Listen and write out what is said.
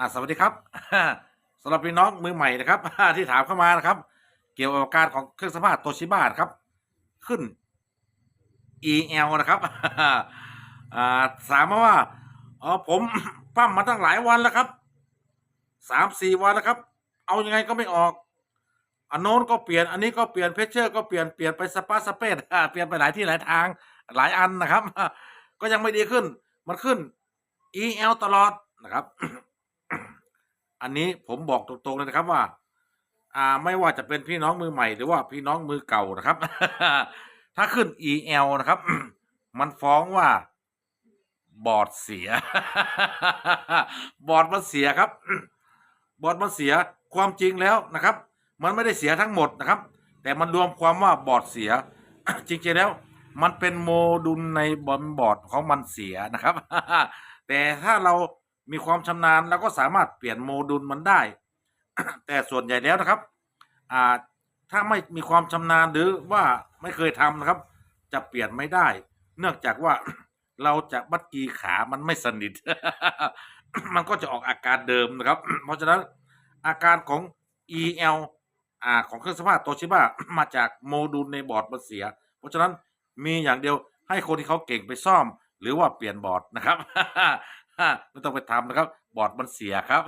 อ่าสวัสดีครับสำหรับพี่น้องมือใหม่นะครับที่ถามเข้ามานะครับ เกี่ยวกับการของเครื่องสัมภาษณ์โตชิบ้าครับ ขึ้น EL นะครับอ่าถามมาว่าอ๋อผมปั้มมาตั้งหลายวันแล้วครับสามสี่วันแล้วครับ เอายังไงก็ไม่ออกอันโน้นก็เปลี่ยนอันนี้ก็เปลี่ยนเพชเชอร์ก็เปลี่ยนเปลี่ยนไปสปาสเปดเปลี่ยนไปหลายที่หลายทางหลายอันนะครับ ก็ยังไม่ดีขึ้น มันขึ้น EL ตลอดนะครับ อันนี้ผมบอกตรงๆเลยนะครับว่า อ่าไม่ว่าจะเป็นพี่น้องมือใหม่ หรือว่าพี่น้องมือเก่านะครับ ถ้าขึ้น EL นะครับ มันฟ้องว่า บอร์ดเสีย บอร์ดมันเสียครับ บอร์ดมันเสียความจริงแล้วนะครับ มันไม่ได้เสียทั้งหมดนะครับ แต่มันรวมความว่าบอร์ดเสีย จริงๆแล้ว มันเป็นโมดูลในบนบอร์ดของมันเสียนะครับ แต่ถ้าเรา มีความชำนาญเราก็สามารถเปลี่ยนโมดูลมันได้ แต่ส่วนใหญ่แล้วนะครับอ่าถ้าไม่มีความชำนาญหรือว่าไม่เคยทำนะครับ จะเปลี่ยนไม่ได้ เนื่องจากว่าเราจะบัดกีขามันไม่สนิท มันก็จะออกอาการเดิมนะครับ เพราะฉะนั้นอาการของ EL อ่าของเครื่องสภาพโตชิบ้ามาจากโมดูลในบอร์ดมันเสีย เพราะฉะนั้นมีอย่างเดียวให้คนที่เขาเก่งไปซ่อม หรือว่าเปลี่ยนบอร์ดนะครับ ไม่ต้องไปทำนะครับ บอร์ดมันเสียครับ